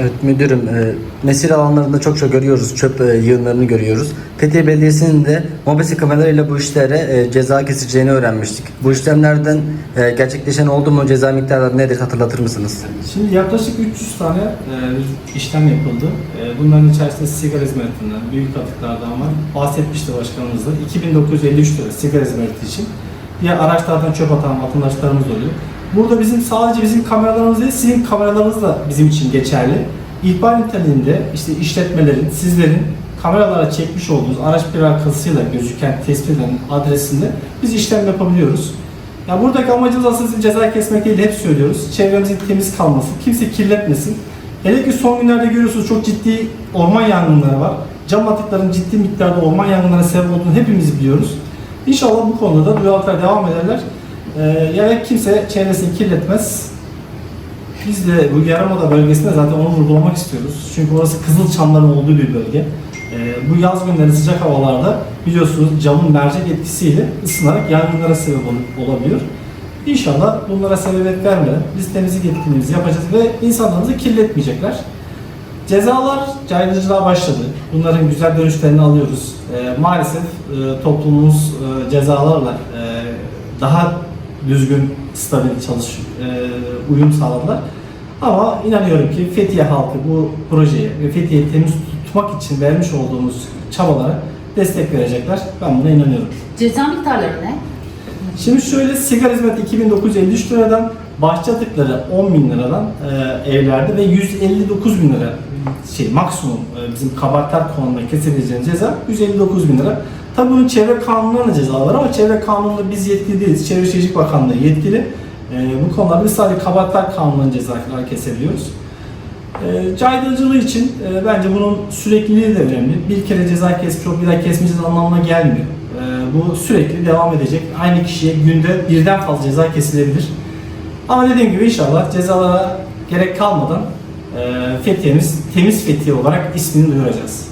Evet müdürüm, e, mesire alanlarında çokça görüyoruz, çöp e, yığınlarını görüyoruz. Fethiye Belediyesi'nin de mobese kameralarıyla bu işlere e, ceza keseceğini öğrenmiştik. Bu işlemlerden e, gerçekleşen oldu mu? Ceza miktarları nedir hatırlatır mısınız? Şimdi yaklaşık 300 tane e, işlem yapıldı. E, bunların içerisinde sigara hizmetinden, büyük atıklardan var. Bahsetmişti başkanımız da. 2953 lira sigara hizmeti için. Diğer araçlardan çöp atan vatandaşlarımız oluyor. Burada bizim sadece bizim kameralarımız değil, sizin kameralarınız da bizim için geçerli. İhbar niteliğinde işte işletmelerin, sizlerin kameralara çekmiş olduğunuz araç plakasıyla gözüken tespit adresinde biz işlem yapabiliyoruz. Ya buradaki amacımız aslında ceza kesmek değil, hep söylüyoruz. Çevremizin temiz kalması, kimse kirletmesin. Hele ki son günlerde görüyorsunuz çok ciddi orman yangınları var. Cam atıkların ciddi miktarda orman yangınlarına sebep olduğunu hepimiz biliyoruz. İnşallah bu konuda da duyarlılıklar devam ederler. Ee, yani kimse çevresini kirletmez. Biz de bu Yarımada bölgesinde zaten onu vurgulamak istiyoruz. Çünkü orası Kızılçamların olduğu bir bölge. Ee, bu yaz günleri sıcak havalarda biliyorsunuz camın mercek etkisiyle ısınarak yangınlara sebep ol- olabiliyor. İnşallah bunlara sebebiyet vermeden biz temizlik etkinliğimizi yapacağız ve insanlarımızı kirletmeyecekler. Cezalar caydırıcılığa başladı. Bunların güzel dönüşlerini alıyoruz. Ee, maalesef e, toplumumuz e, cezalarla e, daha düzgün, stabil çalış, e, uyum sağladılar. Ama inanıyorum ki Fethiye halkı bu projeye ve Fethiye'yi temiz tutmak için vermiş olduğumuz çabalara destek verecekler. Ben buna inanıyorum. Ceza miktarları ne? Şimdi şöyle sigara hizmeti 2953 liradan, bahçe atıkları 10 bin liradan e, evlerde ve 159 bin lira şey maksimum e, bizim kabartar konumunda kesebileceğiniz ceza 159 bin lira. Tabii bunun çevre kanunlarına cezalar var ama çevre kanununda biz yetkili değiliz. Çevre Şehircilik Bakanlığı yetkili. E, bu konularda biz sadece kabartar kanunundan cezalar kesebiliyoruz. E, caydırıcılığı için e, bence bunun sürekliliği de önemli. Bir kere ceza kesmiş olup bir daha kesmeyeceğiz anlamına gelmiyor. Bu sürekli devam edecek. Aynı kişiye günde birden fazla ceza kesilebilir. Ama dediğim gibi inşallah cezalara gerek kalmadan Fethiye'miz temiz Fethiye olarak ismini duyuracağız.